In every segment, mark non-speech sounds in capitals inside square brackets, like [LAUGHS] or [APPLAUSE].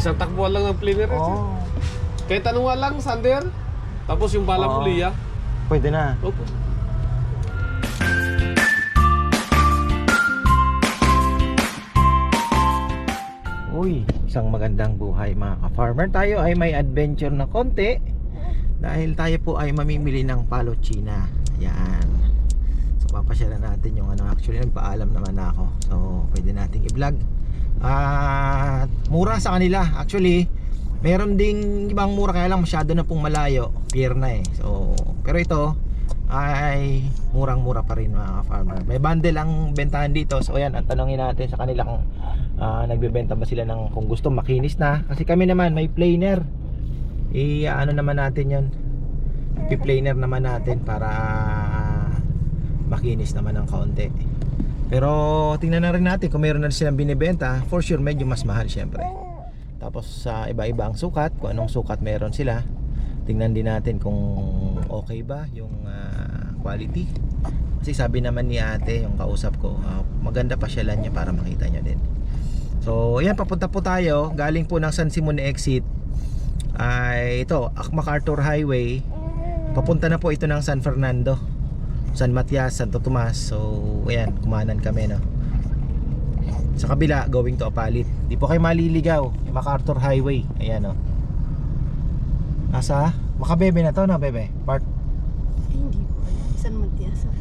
Isang takbuhan lang ng planer. eh. Oo. Kahit anong nga lang, Sander. Tapos yung balang Oo. puliya. Pwede na. Opo. Uy, isang magandang buhay mga ka-farmer. Tayo ay may adventure na konti dahil tayo po ay mamimili ng palo China. Ayan. So papasyalan natin yung ano. Actually nagpaalam naman na ako. So pwede nating i-vlog. At mura sa kanila. Actually, meron ding ibang mura kaya lang masyado na pong malayo. Pier na eh. So, pero ito ay murang-mura pa rin mga farmer. May bundle ang bentahan dito. So ayan, ang tanongin natin sa kanila kung ah, nagbebenta ba sila ng kung gusto makinis na. Kasi kami naman may planer. I ano naman natin 'yon. I-planer naman natin para makinis naman ng kaunti. Pero tingnan na rin natin kung meron na silang binibenta, for sure medyo mas mahal syempre. Tapos sa iba-iba ang sukat, kung anong sukat meron sila. Tingnan din natin kung okay ba yung ah, quality. Kasi sabi naman ni ate, yung kausap ko, ah, maganda pa siya niya para makita niya din. So, ayan, papunta po tayo. Galing po ng San Simon exit. Ay, ito, Ak- MacArthur Highway. Papunta na po ito ng San Fernando. San Matias, Santo Tomas. So, ayan, kumanan kami, no. Sa kabila, going to Apalit. Di po kayo maliligaw. MacArthur Highway. Ayan, no. Nasa? Makabebe na to, no, bebe? Part Eh, hindi ko alam. San Matias. ah.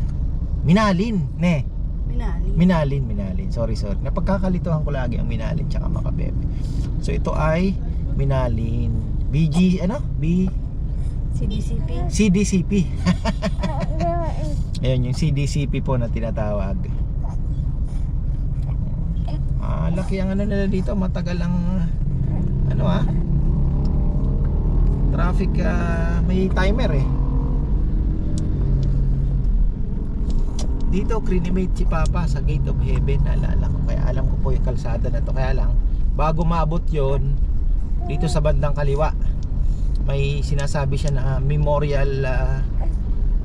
Minalin, ne. Minali. Minalin, Minalin. Sorry, sorry. Napagkakalituhan ko lagi ang Minalin tsaka Makabebe. So ito ay Minalin. BG, ano? B CDCP. CDCP. [LAUGHS] Ayun yung CDCP po na tinatawag. Ah, laki ang ano nila dito, matagal ang ano ah. Traffic ah, may timer eh. Dito crinimate si Papa sa Gate of Heaven, naalala ko. Kaya alam ko po yung kalsada na to. Kaya lang, bago maabot yon dito sa bandang kaliwa, may sinasabi siya na ah, memorial ah,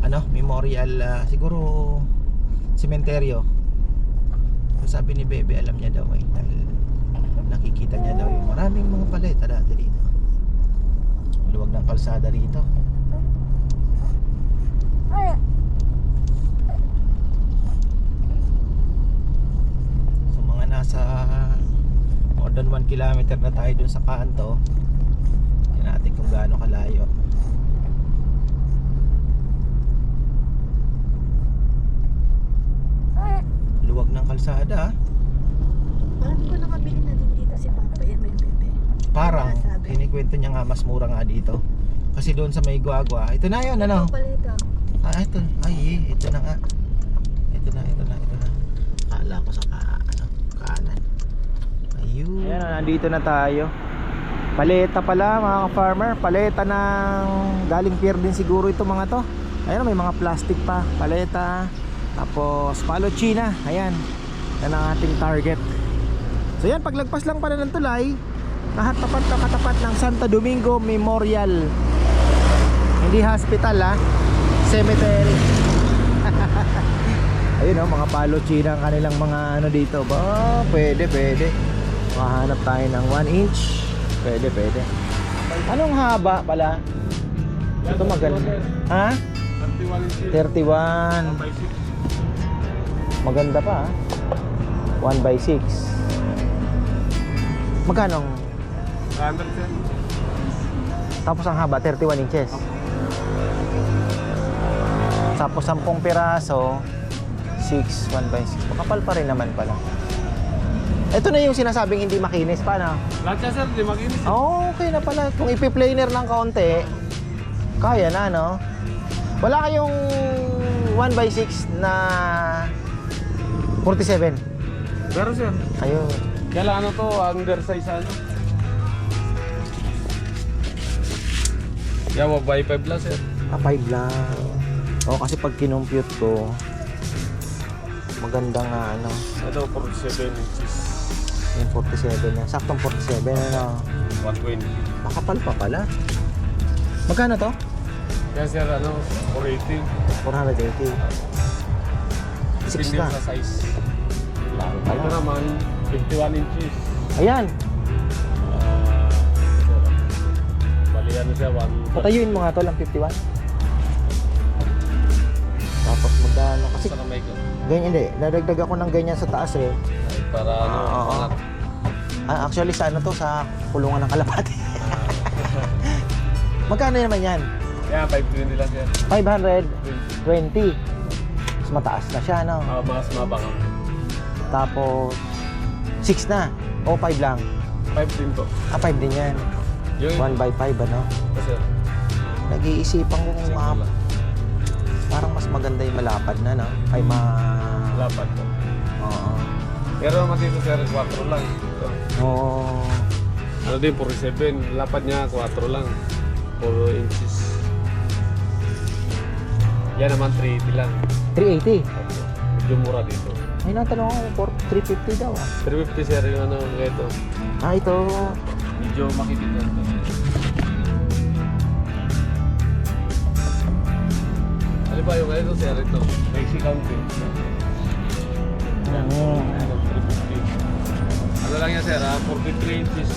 ano memorial ah, siguro sementeryo sabi ni Bebe alam niya daw eh dahil nakikita niya daw yung maraming mga paleta dati dito. Luwag ng kalsada rito. So mga nasa more than 1 kilometer na tayo dun sa kanto Tingnan natin kung gaano kalayo. Luwag ng kalsada. Parang ko nakabili na din dito si Papa. Yan may bebe. Parang Sabi. kinikwento niya nga mas mura nga dito. Kasi doon sa may guagua, ito na yun ano? Ito pala ito. Ah, ito. Ay, ito na nga. Ito na, ito na, ito na. Kala ko sa ka, ano, kanan. Ayun. Ayan, nandito na tayo. Paleta pala mga farmer Paleta ng galing pier din siguro ito mga to. Ayan, may mga plastic pa. Paleta. Tapos palo china. Ayan. Yan ang ating target. So yan, paglagpas lang pala ng tulay, nakatapat na katapat ng Santo Domingo Memorial. Hindi hospital ah. Cemetery. [LAUGHS] Ayun oh, mga palo china ang kanilang mga ano dito. Ba, pwede, pwede. Makahanap tayo ng 1 inch. Pwede, pwede. Anong haba pala? Ito maganda. Ha? 31 inches. 31. by 6. Maganda pa ah. 1 by 6. Magkano? ang- 100 sir. Tapos ang haba, 31 inches. Tapos 10 piraso, 6, 1 by 6. Makapal pa rin naman pala. Ito na yung sinasabing hindi makinis pa na. Lahat siya sir, di makinis. Oh, okay na pala. Kung ipi-planer ng kaunti, kaya na, no? Wala kayong 1 by 6 na 47. Pero sir, Ayun. kaya lang ano to, undersize ano. Yawa by 5 lang sir. Ah, 5 lang. Oh, kasi pag kinumpute ko, maganda nga, ano, Ito 47 inches. yung 47 na. Saktong 47, ano. 120. Makapal pa pala. Magkano to? Kaya sir, ano, 480. 480. 6 Depende na. sa size. Lalo Ito pala. naman, 51 inches. Ayan. Ah, ano siya, 1. Patayuin mo nga to lang 51. Tapos magdano kasi Sa kamay ko. ganyan hindi. Dadagdag ako ng ganyan sa taas eh. Para ano, oo. angat. Ah, actually sa ano to sa kulungan ng kalapati. [LAUGHS] Magkano naman yan? Kaya 520 lang siya. 520. Mas mataas na siya, no? Ah, mas mabang. Tapos 6 na. O 5 lang. 5 din po. Ah, 5 din yan. Yung 1 by 5, ano? Kasi, Nag-iisipan ko kung lang. parang mas maganda yung malapad na, no? Ay, ma... Lapad po. Oo. Pero naman dito sir, 4 lang. Oo. Ano din, 47. Lapad niya, 4 lang. 4 inches. Yan naman, 380 lang. 380. Opo. Medyo mura dito. Ay, natanong ako, for 350 daw, ah. 350 sir yung ano, ito. Ah, ito. Medyo makikita na ito. Ano ba yung ito sir, ito? Basic counting. Mm. Ano, 350. Ano lang yan sir, ah, 43 inches.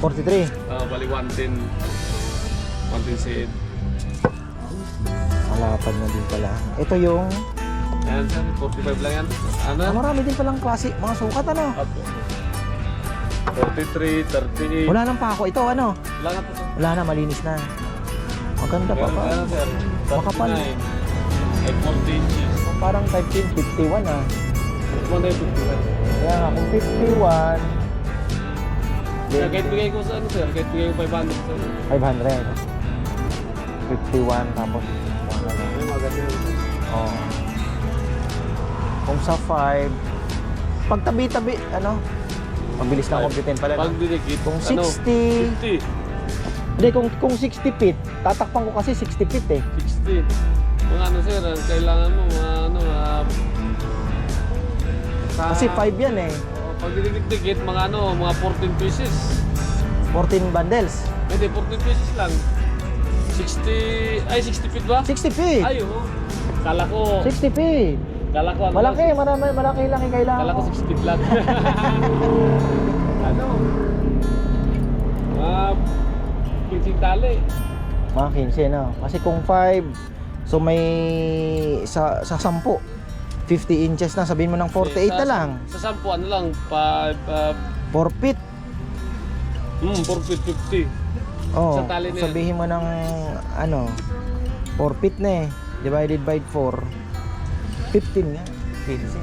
43. Ah, bali 110. 110 seed. Malapad na din pala. Ito yung... Ayan sir, 45 lang yan. Ano? Ah, marami din palang klase. Mga sukat, ano? Apo. 43, 38. Wala nang pa ako. Ito, ano? Wala na po sir. Wala na, malinis na. Maganda pa pa. ano sir? Makapal. 39. Ay 40 inches. Parang type 10, 51 ah. 150 lang. Kaya nga, kung 51, Kaya kahit bigay ko sa ano sir, kahit bigay ko 500 sir. 500. 51, tapos wala na. Ay, maganda yun. Oh. Kung sa 5, pag tabi-tabi, ano? Mabilis lang computin pala. Pag no? dinikit, Kung ano? 60, 50, hindi, kung, kung 60 feet, tatakpan ko kasi 60 feet eh. 60. Mga ano sir, ang kailangan mo, mga ano, ah, sa, Kasi 5 yan eh. Oh, pag dinikit, mga ano, mga 14 pieces. 14 bundles. Hindi, 14 pieces lang. 60, ay 60 feet ba? 60 feet. Ay, oo. Kala ko, 60 feet. Kala ko ano. Malaki, marami, malaki lang yung kailangan Kala ko ko. 6 feet lang. ano? Ah, 15 tali. Mga 15 no. Kasi kung 5, so may sa sa 10, 50 inches na, sabihin mo ng 48 na lang. Sa 10, ano lang, pa, pa 4 feet. hmm, 4 feet 50. Oh, Sa tali na sabihin mo ng ano, 4 feet na eh. Divided by 4. 15 nga. 15.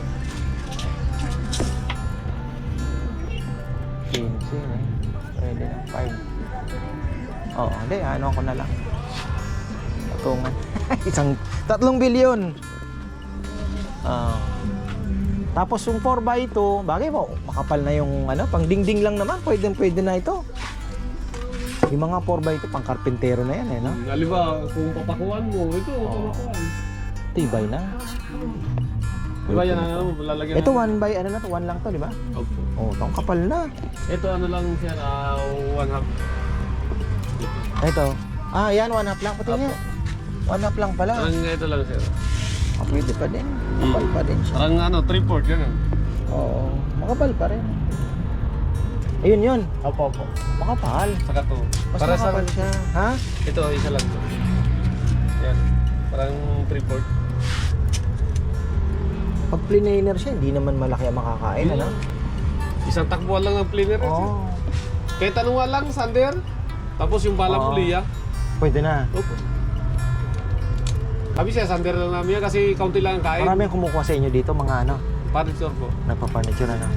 15 eh. Pwede na. 5. Oo, hindi. Ano ko na lang. Patungan. [LAUGHS] Isang, tatlong bilyon. Ah. Tapos yung 4x2, bagay mo, makapal na yung ano, pang dingding lang naman, pwede pwede na ito. Yung mga 4x2, pang karpintero na yan eh, no? Halimbawa, kung papakuan mo, ito, Oo. papakuan. Tibay na. Diba yan ang ano, lalagyan Ito 1 by ano na to, 1 lang to, di ba? Opo. Oh, tong kapal na. Ito ano lang siya, ah, one half. Ito. Ah, yan, 1 half lang. Pati nga. 1 half lang pala. Parang ito lang siya. Ah, pwede pa din. Makapal pa din siya. Parang ano, three-port, ganun. Oo, makapal pa rin. Ayun yun. Opo, opo. Makapal. Saka to. Mas Para sa, makapal siya. Ha? ito, isa lang to. Yan. Parang three-port. Pag plananer siya, hindi naman malaki ang makakain, ano? Isang takbuhan lang ng planer. Oo. Oh. Kahit anong lang, sander. Tapos yung bala Oo. puliya. Pwede na. Opo. Kami siya, sander lang namin yan kasi kaunti lang ang kain. Marami ang kumukuha sa inyo dito, mga ano, Furniture po. nagpa-furniture, ano?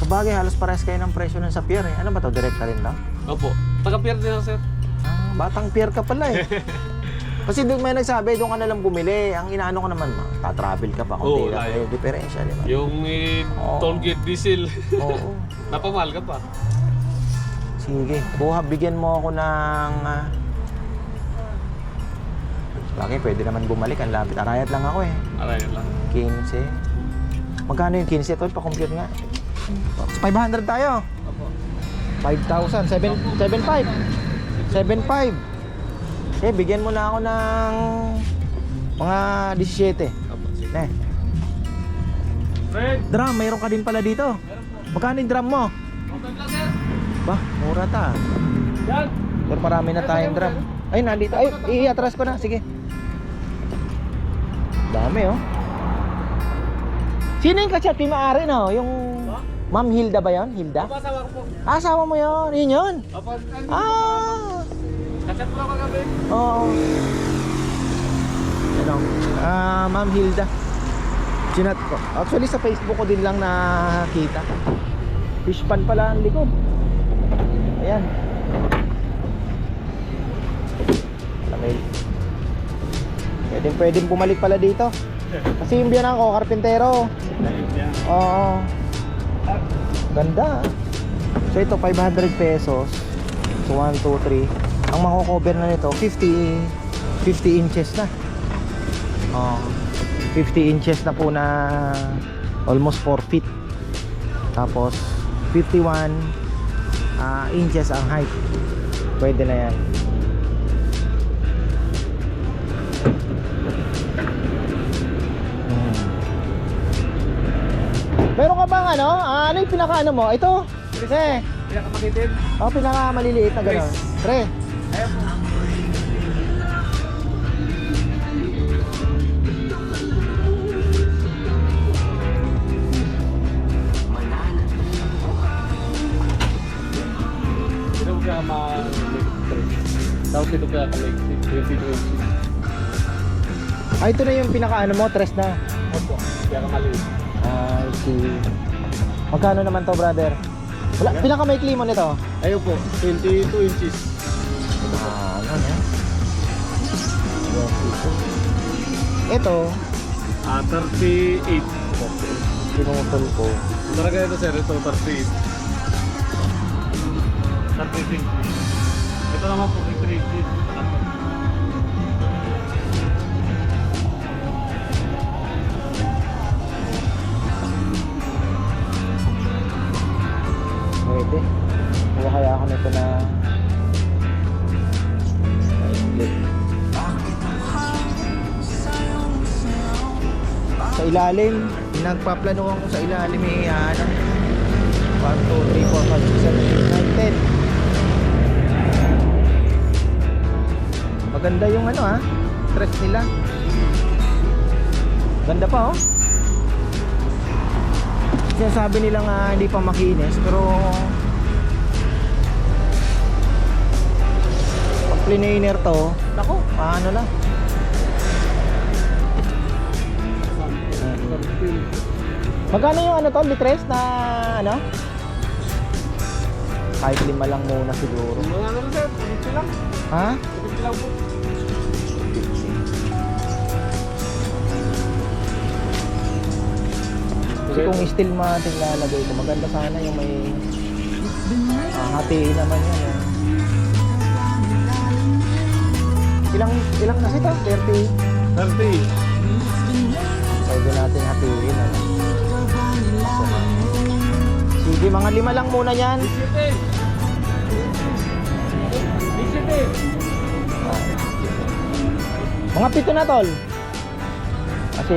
Sa bagay, halos parehas kayo ng presyo ng sa pier, eh. Ano ba to? Direkta rin lang? Opo. Taga-pier din ako, sir. Ah, batang pier ka pala eh. [LAUGHS] Kasi doon may nagsabi, doon ka na lang bumili. Ang inaano ko naman, ma, tatravel ka pa Oo, kung lang layo. may diferensya, di ba? Yung eh, Oo. toll gate diesel. Oo. [LAUGHS] Napamahal ka pa. Sige, buha, bigyan mo ako ng... ah, Laki, pwede naman bumalik. Ang lapit. Arayat lang ako eh. Aray lang. 15. Magkano yung 15? Ito, pa-compute nga. 500 tayo. Opo. 5,000. 7, 7,500. 7,500. Eh, bigyan mo na ako ng mga 17. Opo. Sige. Ne. Fred! Drum, mayroon ka din pala dito. Meron po. Magkano yung drum mo? Okay lang, sir. Bah, mura ta. Yan! Pero marami na tayong drum. Ay, nandito. Ay, i-atras ko na. Sige. Dami, oh. Sino yung kachat? Yung maaari, no? Yung... Ma'am Hilda ba yan? Hilda? Pasawa ko po. Ah, asawa mo yun. Yun yun. Opo? Ah! Kachat mo lang kagabi. Oo. Ano? Ah, Ma'am Hilda. Chinat ko. Actually sa Facebook ko din lang nakita. Fish pan pala ang likod. Ayan. Lamay. Pwedeng pwedeng bumalik pala dito. Kasi yung biyanan ko, karpintero. Oo. Ganda. So ito 500 pesos. So 1, 2, 3. Ang mako-cover na nito 50 50 inches na. Oh. 50 inches na po na almost 4 feet. Tapos 51 ah, inches ang height. Pwede na yan. Hmm. Meron ka bang ano? Ah, ano yung pinaka ano mo? Ito. Eh. Kaya ka makitid. Oh, pinaka maliliit na gano'n. Tre. Tawag ito kaya ka like 2020. Ah, ito na yung pinaka ano mo, tres na. Opo, kaya ka maliit. Ah, see. Magkano naman to, brother? Wala, pinaka may mo nito. Ayaw po, 22 inches. Ah, ano na? Ito, Ah, 38. pinutol ko. Talaga ito sir, ito 38. 38 inches. Ito naman ilalim, nagpaplanuhan ko sa ilalim eh, ano, 1, 2, 3, 4, 5, 6, 7, 8, 9, 10. Maganda yung ano ah, stress nila. Ganda pa oh. Sinasabi nila nga hindi pa makinis pero pag plinainer to, nako, paano lang. Magkano yung ano to, litres na ano? Kahit lima lang muna siguro. Mga ano sir, 50 lang. Ha? 50 lang po. Kasi kung steel mating lalagay ko, maganda sana yung may ah, hatiin naman yan. Eh. Ilang ilang na sito? 30. 30. Pwede natin hatiin. Ano? Sige, mga lima lang muna yan. 17. 17. Mga pito na tol. Kasi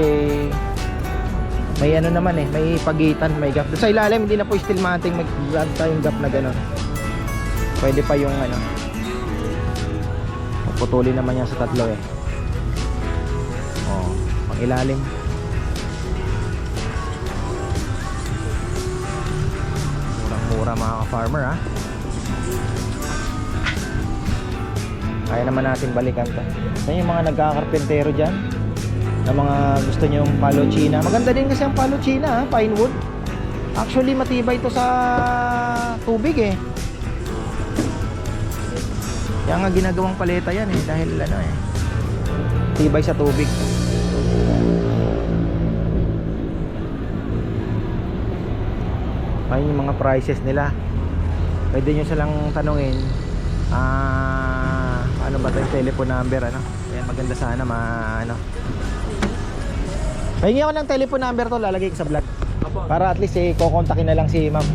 may ano naman eh, may pagitan, may gap. Sa ilalim hindi na po steel mating may grab tayong gap na gano'n. Pwede pa yung ano. Puputulin naman yan sa tatlo eh. Oh, pang ilalim. Ka-farmer ha. Kaya naman natin balikan to. Sa yung mga nagkakarpentero dyan na mga gusto nyo yung palo china. Maganda din kasi ang palo china, ha? pine wood. Actually, matibay to sa tubig eh. Kaya nga ginagawang paleta yan eh dahil ano eh. Tibay sa tubig. Ayun yung mga prices nila. Pwede nyo silang tanungin. Ah, ano ba 'to yung telephone number ano? Ayan, maganda sana ma ano. Pahingi ako ng telephone number to, lalagay ko sa vlog. Para at least eh, kukontakin na lang si ma'am.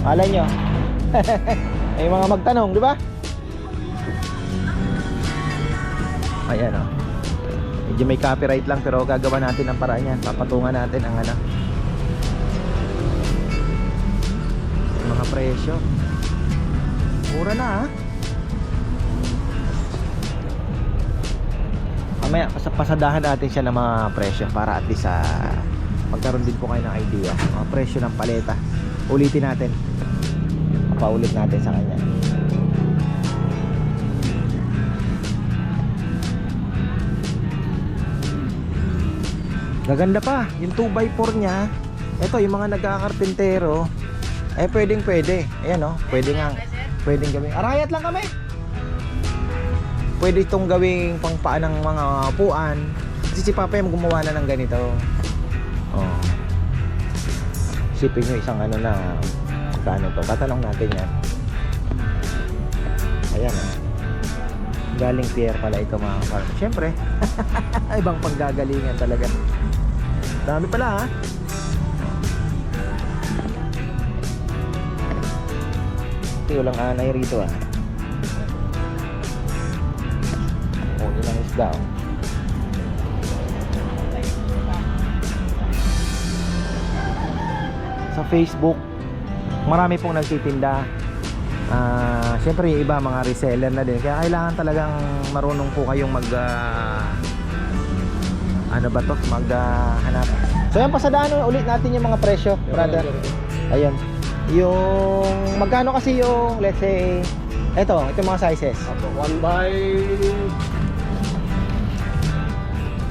Malay nyo. [LAUGHS] Ay mga magtanong, di ba? Ayan o. Medyo may copyright lang pero gagawa natin ang paraan yan. Papatungan natin ang ano. Mga presyo. Mura na ha. Mamaya, pasadahan natin siya ng mga presyo para at least uh, magkaroon din po kayo ng idea. Mga presyo ng paleta. Ulitin natin. Paulit natin sa kanya. Gaganda pa. Yung 2x4 niya. Ito, yung mga nagkakarpintero. Eh, pwedeng pwede. Ayan o. Oh, pwede nga. Pwedeng gawing. Arayat lang kami. Pwede itong gawing pangpaan ng mga upuan. Kasi si Papa yung gumawa na ng ganito. Oh. Sipin nyo isang ano na kano to. Tatanong natin yan. Ayan, oh. Galing Pierre pala ito mga farmer. Siyempre, [LAUGHS] ibang panggagalingan talaga. Dami pala ha. Ito walang anay rito ah. Oh, yun ang isda oh. Sa Facebook, marami pong nagtitinda. Ah, syempre yung iba mga reseller na din. Kaya kailangan talagang marunong po kayong mag ah, ano ba to? Mag ah, hanap. So yan pasadaan ulit natin yung mga presyo, brother. Ayun. Yung magkano kasi yung let's say eto, ito mga sizes. Apo, 1 by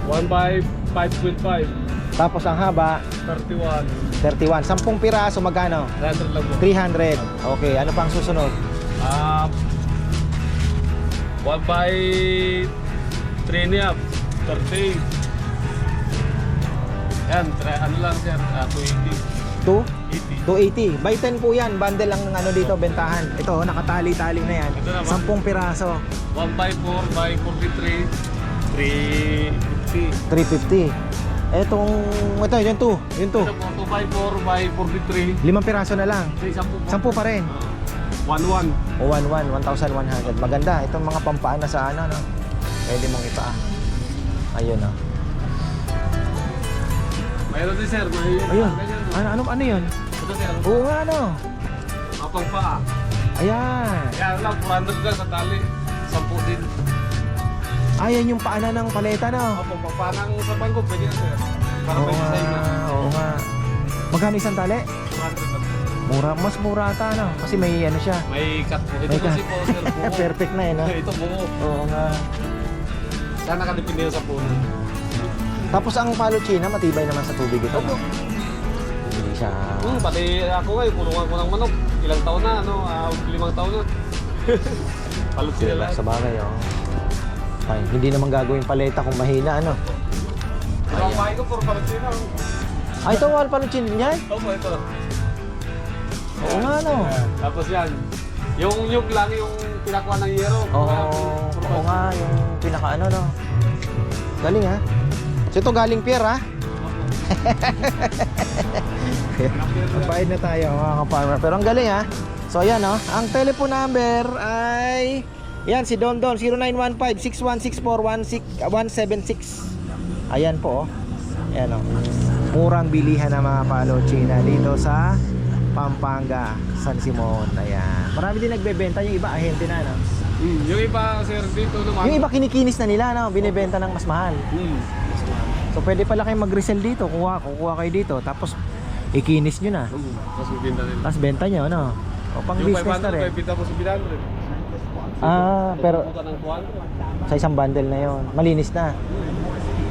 1 by 5.5 Tapos ang haba 31 31. 10 piraso magkano? 100 lang po 300. Okay, ano pang susunod? Ah 1 by 3 and a half 30 yan try, ano lang sir ah, 280 2 80 280. By 10 po yan. Bundle ang ano dito bentahan. Ito, nakatali-tali na yan. Ito na, ma'am. 10 piraso. 1 by 4 by 43 350 350. Etong ito, yung 2, yung 2. Ito po 2 by 4 by 43 Limang piraso na lang. 10 po 10 pa rin. 1 1 O 11, 1,100. Maganda. Itong mga pampaan na sa ano, no? Pwede mong ipaa. Ayun, oh. Mayroon din sir, may Ayun. Ano, ano, ano yun? Ito sir, Oo nga, ano? mapang paa. Ayan. Kaya lang, 400 lang sa tali. 10 din. Ayan yung paana ng paleta, no? Opo, papanang sa bangko, pwede yan sir. Para Oo may nga, design na. oo nga. Magkano isang tali? 400 lang. Mura, mas mura ata, no? Kasi may ano siya. May cut po. Ito May kasi cut. po sir, [LAUGHS] buo. Perfect na, eh, no? Ito buo. Oo nga. Kaya nakadepende yun sa puno. Tapos ang palo china, matibay naman sa tubig ito, no? Hindi siya... Hmm, pati ako ngayon, kulungan ko ng manok. Ilang taon na, ano, ah, limang taon na. [LAUGHS] Palot sila Sila lahat. sa bagay, oh. Fine. Hindi naman gagawin paleta kung mahina, ano? Pero ang bahay ko, puro palot sila. Ay, ito, wal palo chin niyan? Opo, ito. Oo nga, no? Tapos yan. Yung nyug lang yung pinakuha ng yero. Oo, puro oo nga, yung pinaka ano, no? Galing, ha? So, ito galing pier, ha? [LAUGHS] [LAUGHS] Magbayad na tayo mga ka-farmer. Pero ang galing ha. So ayan oh. Ang telephone number ay yan si Don Don 0915-6164-176. Ayan po oh. Ayan oh. Murang bilihan ng mga palo China dito sa Pampanga, San Simon. Ayan. Marami din nagbebenta yung iba ahente na no. Hmm, yung iba, sir, dito naman. Yung iba kinikinis na nila no, binebenta ng mas mahal. Mahal. So pwede pala kayo mag-resell dito, kuha, kukuha kayo dito tapos ikinis nyo na. Hmm, Tapos bibinta nila. Tapos benta nyo, ano? O pang Yung business na 500, rin. bita mo sa 700. Ah, pero Pupunta ng 200. sa isang bundle na yon malinis na.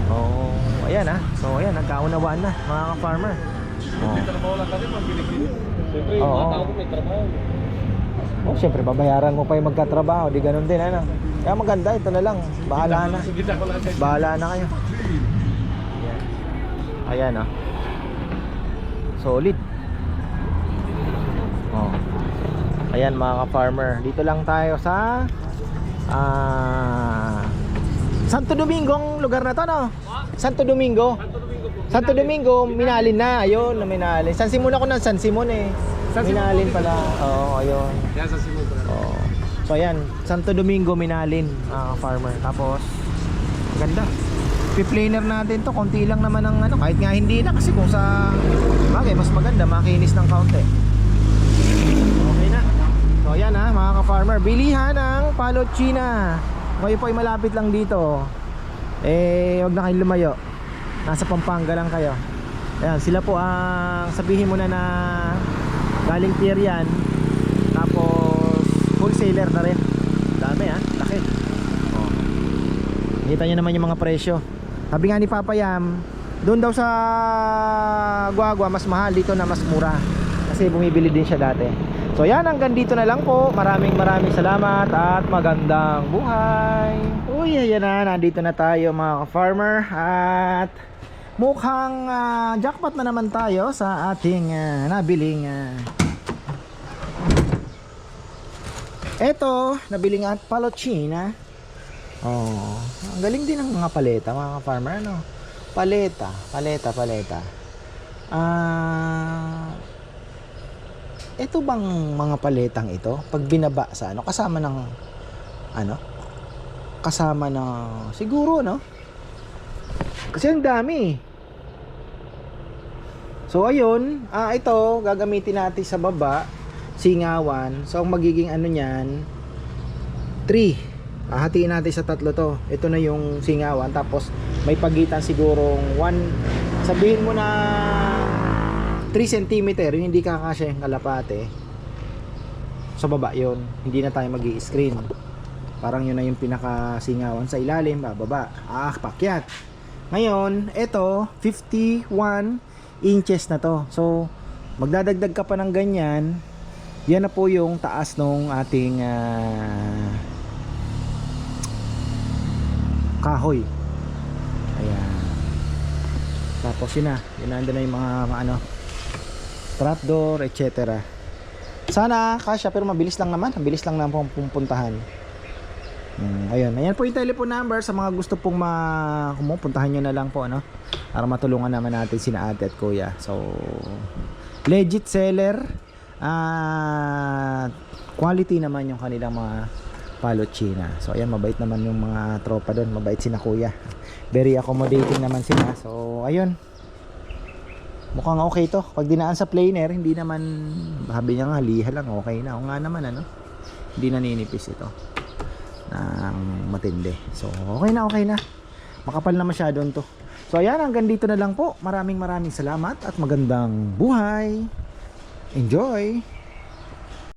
Oo, oh, ayan ah. So ayan, nagkaunawaan na mga ka-farmer. Oh. May trabaho lang kasi pag binibili. Siyempre, yung Oo. mga tao may trabaho. oh, syempre babayaran mo pa yung magkatrabaho, di ganun din ano. Kaya maganda, ito na lang. Bahala na. Ko lang Bahala na kayo. Ayan ah. Solid. Oh. Ayan mga ka-farmer. Dito lang tayo sa ah Santo Domingo ang lugar na to no? Santo Domingo. Santo Domingo po. Santo Domingo, Minalin na. Ayun, na Minalin. San Simon ako ng San Simon eh. San Minalin pala. Oo, ayun. Yan sa Simon. Oo. So ayan, Santo Domingo, Minalin, mga farmer. Tapos, ganda. Piplaner natin to, konti lang naman ang ano, kahit nga hindi na kasi kung sa bagay, mas maganda, makinis ng kaunti. Okay na. So ayan ha, mga ka-farmer, bilihan ng Palo China. Kayo po ay malapit lang dito. eh wag na kayong lumayo. Nasa Pampanga lang kayo. Ayan, sila po ang sabihin mo na galing pier yan. Tapos wholesaler na rin. Dami ah, laki. Oh. Kita nyo naman yung mga presyo. Sabi nga ni Papa Yam, doon daw sa Guagua mas mahal, dito na mas mura. Kasi bumibili din siya dati. So yan, hanggang dito na lang po. Maraming maraming salamat at magandang buhay. Uy, ayan na, nandito na tayo mga farmer at mukhang ah, jackpot na naman tayo sa ating ah, nabiling ah, Eto, nabili nga at palochina. Oh, ang galing din ng mga paleta, mga farmer ano. Paleta, paleta, paleta. Ah, ito bang mga paletang ito, pag binaba sa ano, kasama ng ano? Kasama ng siguro no? Kasi ang dami. So ayun, ah ito gagamitin natin sa baba singawan. So ang magiging ano niyan 3. Hahatiin natin sa tatlo to. Ito na yung singawan tapos may pagitan sigurong 1 sabihin mo na 3 cm yung hindi kakasya yung kalapate. Sa baba yon Hindi na tayo magi screen Parang yun na yung pinaka singawan sa ilalim, bababa. Ah, pakyat. Ngayon, ito 51 inches na to. So, magdadagdag ka pa ng ganyan. Yan na po yung taas nung ating ah, kahoy. Ayan. Tapos yun na. Yun na na yung mga, mga ano, trapdoor, etc. Sana kasya pero mabilis lang naman. Mabilis lang naman pong pupuntahan. Hmm, ayun. Ayan po yung telephone number sa mga gusto pong ma kumupuntahan nyo na lang po ano para matulungan naman natin sina ate at kuya. So legit seller at quality naman yung kanilang mga palochina. So ayan mabait naman yung mga tropa doon, mabait sina kuya. Very accommodating naman sila. So ayun. Mukhang okay to. Pag dinaan sa planer, hindi naman sabi niya nga liha lang okay na. O nga naman ano. Hindi naninipis ito ng matindi. So, okay na, okay na. Makapal na masyado to. So, ayan, hanggang dito na lang po. Maraming maraming salamat at magandang buhay. Enjoy!